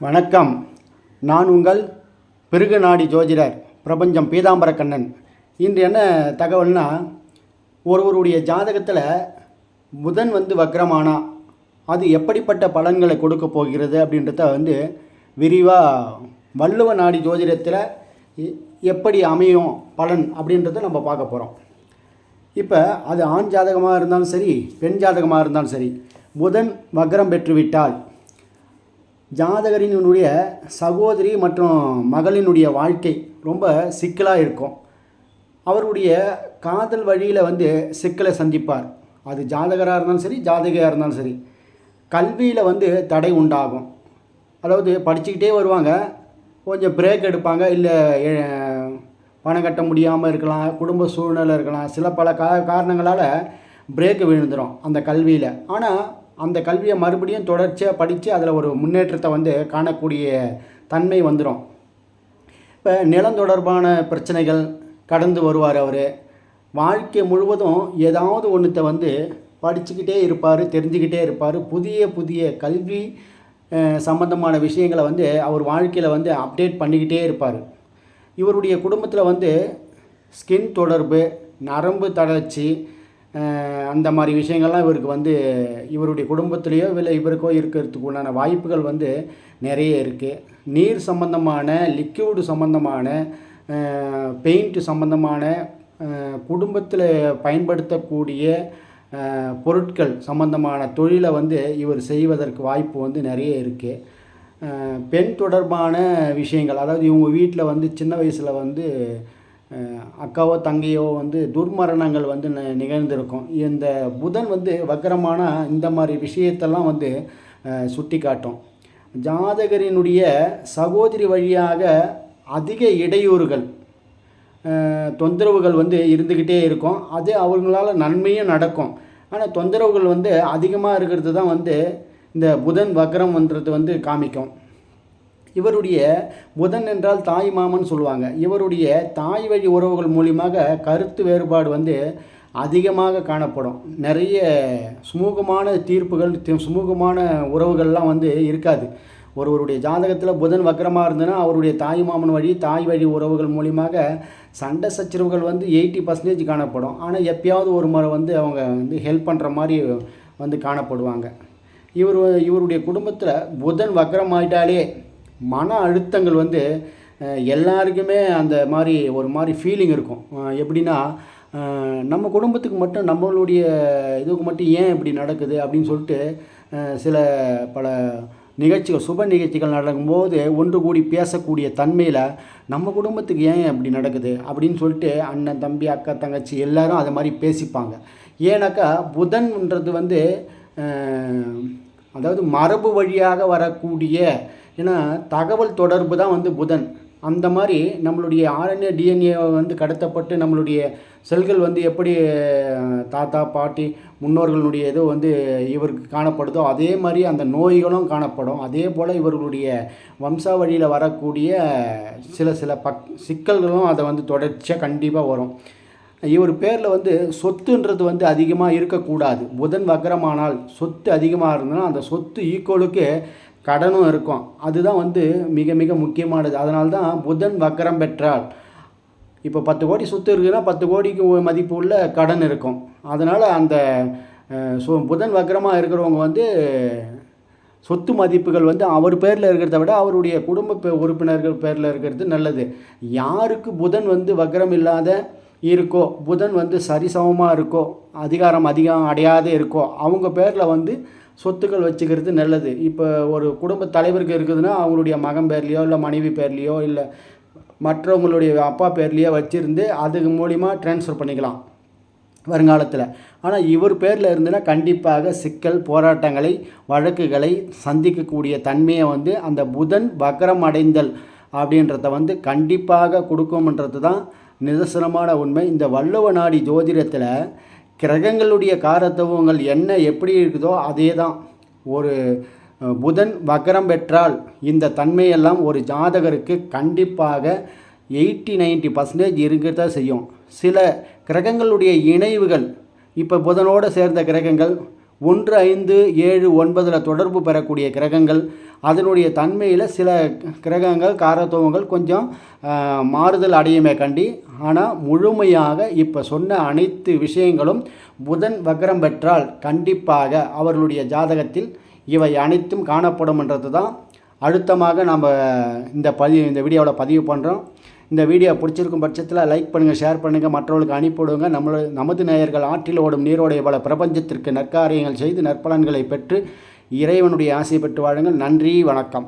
வணக்கம். நான் உங்கள் பிருகுநாடி ஜோதிடர் பிரபஞ்சம் பீதாம்பர கண்ணன். இன்று என்ன தகவல்னா ஒருவருடைய ஜாதகத்தில் புதன் வந்து வக்ரமானா அது எப்படிப்பட்ட பலன்களை கொடுக்க போகிறது அப்படின்றத வந்து விரிவாக வள்ளுவ நாடி ஜோதிடத்தில் எ- எப்படி அமையும் பலன் அப்படின்றத நம்ம பார்க்க போகிறோம் இப்போ அது ஆண் ஜாதகமாக இருந்தாலும் சரி பெண் ஜாதகமாக இருந்தாலும் சரி புதன் வக்ரம் பெற்றுவிட்டால் ஜாதகரினுடைய சகோதரி மற்றும் மகளினுடைய வாழ்க்கை ரொம்ப சிக்கலாக இருக்கும். அவருடைய காதல் வழியில் வந்து சிக்கலை சந்திப்பார். அது ஜாதகராக இருந்தாலும் சரி ஜாதகையாக இருந்தாலும் சரி. கல்வியில் வந்து தடை உண்டாகும். அதாவது படிச்சுக்கிட்டே வருவாங்க. கொஞ்சம் பிரேக் எடுப்பாங்க. இல்லை பணம் கட்ட முடியாமல் இருக்கலாம். குடும்ப சூழ்நிலை இருக்கலாம். சில பல கா காரணங்களால் பிரேக்கு விழுந்துடும் அந்த கல்வியில். ஆனால் அந்த கல்வியை மறுபடியும் தொடர்ச்சியாக படித்து அதில் ஒரு முன்னேற்றத்தை வந்து காணக்கூடிய தன்மை வந்துடும் இப்போ நிலம் தொடர்பான பிரச்சனைகள் கடந்து வருவார் அவர். வாழ்க்கை முழுவதும் ஏதாவது ஒன்றத்தை வந்து படிச்சுக்கிட்டே இருப்பார் தெரிஞ்சுக்கிட்டே இருப்பார். புதிய புதிய கல்வி சம்பந்தமான விஷயங்களை வந்து அவர் வாழ்க்கையில் வந்து அப்டேட் பண்ணிக்கிட்டே இருப்பார். இவருடைய குடும்பத்தில் வந்து ஸ்கின் தொடர்பு நரம்பு தளர்ச்சி அந்த மாதிரி விஷயங்கள்லாம் இவருக்கு வந்து இவருடைய குடும்பத்திலேயோ இல்லை இவருக்கோ இருக்கிறதுக்கு உண்டான வாய்ப்புகள் வந்து நிறைய இருக்குது நீர் சம்பந்தமான லிக்யூடு சம்பந்தமான பெயிண்ட் சம்பந்தமான குடும்பத்தில் பயன்படுத்தக்கூடிய பொருட்கள் சம்பந்தமான தொழிலை வந்து இவர் செய்வதற்கு வாய்ப்பு வந்து நிறைய இருக்குது பெண் தொடர்பான விஷயங்கள் அதாவது இவங்க வீட்டில் வந்து சின்ன வயசில் வந்து அக்காவோ தங்கையோ வந்து துர்மரணங்கள் வந்து நிகழ்ந்திருக்கும். இந்த புதன் வந்து வக்கரமான இந்த மாதிரி விஷயத்தெல்லாம் வந்து சுட்டி காட்டும் ஜாதகரினுடைய சகோதரி வழியாக அதிக இடையூறுகள் தொந்தரவுகள் வந்து இருந்துக்கிட்டே இருக்கும். அது அவங்களால நன்மையும் நடக்கும். ஆனால் தொந்தரவுகள் வந்து அதிகமாக இருக்கிறது தான் வந்து இந்த புதன் வக்ரம்ன்றது வந்து காமிக்கும். இவருடைய புதன் என்றால் தாய் மாமன் சொல்லுவாங்க. இவருடைய தாய் வழி உறவுகள் மூலியமாக கருத்து வேறுபாடு வந்து அதிகமாக காணப்படும். நிறைய சுமூகமான தீர்ப்புகள் சுமூகமான உறவுகள்லாம் வந்து இருக்காது. ஒருவருடைய ஜாதகத்தில் புதன் வக்கரமாக இருந்ததுன்னா அவருடைய தாய் மாமன் வழி தாய் வழி உறவுகள் மூலியமாக சண்டை சச்சரவுகள் வந்து எயிட்டி பர்சன்டேஜ் காணப்படும். ஆனால் எப்பயாவது ஒரு முறை வந்து அவங்க வந்து ஹெல்ப் பண்ணுற மாதிரி வந்து காணப்படுவாங்க. இவர் இவருடைய குடும்பத்தில் புதன் வக்கரமாயிட்டாலே மன அழுத்தங்கள் வந்து எல்லாருக்குமே அந்த மாதிரி ஒரு மாதிரி ஃபீலிங் இருக்கும். எப்படின்னா நம்ம குடும்பத்துக்கு மட்டும் நம்மளுடைய இதுக்கு மட்டும் ஏன் இப்படி நடக்குது அப்படின்னு சொல்லிட்டு சில பல நிகழ்ச்சிகள் சுப நிகழ்ச்சிகள் நடக்கும்போது ஒன்று கூடி பேசக்கூடிய தன்மையில் நம்ம குடும்பத்துக்கு ஏன் இப்படி நடக்குது அப்படின்னு சொல்லிட்டு அண்ணன் தம்பி அக்கா தங்கச்சி எல்லாரும் அதை மாதிரி பேசிப்பாங்க. ஏன்னாக்கா புதன்ன்றது வந்து அதாவது மரபு வழியாக வரக்கூடிய ஏன்னா தகவல் தொடர்பு தான் வந்து புதன். அந்த மாதிரி நம்மளுடைய ஆர்என்ஏ டிஎன்ஏ வந்து கடத்தப்பட்டு நம்மளுடைய செல்கள் வந்து எப்படி தாத்தா பாட்டி முன்னோர்களுடைய இது வந்து இவருக்கு காணப்படுதோ அதே மாதிரி அந்த நோய்களும் காணப்படும். அதே போல் இவர்களுடைய வம்சாவழியில் வரக்கூடிய சில சில பக் சிக்கல்களும் அதை வந்து தொடர்ச்சியாக கண்டிப்பாக வரும். இவர் பேரில் வந்து சொத்துன்றது வந்து அதிகமாக இருக்கக்கூடாது. புதன் வக்கரமானால் சொத்து அதிகமாக இருந்ததுன்னா அந்த சொத்து ஈக்குவலுக்கு கடனும் இருக்கும். அதுதான் வந்து மிக மிக முக்கியமானது. அதனால தான் புதன் வக்கரம் பெற்றால். இப்போ பத்து கோடி சொத்து இருக்குதுன்னா பத்து கோடிக்கு மதிப்பு உள்ள கடன் இருக்கும். அதனால் அந்த அஹ், சு புதன் வக்கரமாக இருக்கிறவங்க வந்து சொத்து மதிப்புகள் வந்து அவர் பேரில் இருக்கிறத விட அவருடைய குடும்ப உறுப்பினர்கள் பேரில் இருக்கிறது நல்லது. யாருக்கு புதன் வந்து வக்கரம் இல்லாத இருக்கோ புதன் வந்து சரிசமமாக இருக்கோ அதிகாரம் அதிகம் அடையாத இருக்கோ அவங்க பேரில் வந்து சொத்துக்கள் வச்சுக்கிறது நல்லது. இப்போ ஒரு குடும்ப தலைவருக்கு இருக்குதுன்னா அவங்களுடைய மகன் பேர்லேயோ இல்லை மனைவி பேர்லேயோ இல்லை மற்றவங்களுடைய அப்பா பேர்லேயோ வச்சுருந்து அது மூலிமா ட்ரான்ஸ்ஃபர் பண்ணிக்கலாம் வருங்காலத்தில். ஆனால் இவர் பேரில் இருந்துன்னா கண்டிப்பாக சிக்கல் போராட்டங்களை வழக்குகளை சந்திக்கக்கூடிய தன்மையை வந்து அந்த புதன் வக்கரம் அடைந்தல் அப்படின்றத வந்து கண்டிப்பாக கொடுக்கும்ன்றது தான் நிதர்சனமான உண்மை. இந்த வள்ளுவ நாடி ஜோதிடத்தில் கிரகங்களுடைய காரத்துவங்கள் என்ன எப்படி இருக்குதோ அதே தான் ஒரு புதன் வக்ரம் பெற்றால் இந்த தன்மையெல்லாம் ஒரு ஜாதகருக்கு கண்டிப்பாக எயிட்டி நைன்ட்டி பர்சன்டேஜ் இருக்கத்தான் செய்யும். சில கிரகங்களுடைய இணைவுகள் இப்போ புதனோடு சேர்ந்த கிரகங்கள் ஒன்று ஐந்து ஏழு ஒன்பதில் தொடர்பு பெறக்கூடிய கிரகங்கள் அதனுடைய தன்மையில் சில கிரகங்கள் காரத்துவங்கள் கொஞ்சம் மாறுதல் அடையுமே கண்டி. ஆனால் முழுமையாக இப்போ சொன்ன அனைத்து விஷயங்களும் புதன் வக்ரம் பெற்றால் கண்டிப்பாக அவர்களுடைய ஜாதகத்தில் இவை அனைத்தும் காணப்படும்ன்றது தான் அழுத்தமாக நம்ம இந்த பதிவு இந்த வீடியோவில் பதிவு பண்ணுறோம் இந்த வீடியோ பிடிச்சிருக்கும் பட்சத்தில் லைக் பண்ணுங்கள் ஷேர் பண்ணுங்கள் மற்றவர்களுக்கு அனுப்பிவிடுங்க. நம்மள நமது நேயர்கள் ஆற்றில் ஓடும் நீரோடைய பல பிரபஞ்சத்திற்கு நற்காரியங்கள் செய்து நற்பலன்களை பெற்று இறைவனுடைய ஆசை பெற்று வாழுங்கள். நன்றி வணக்கம்.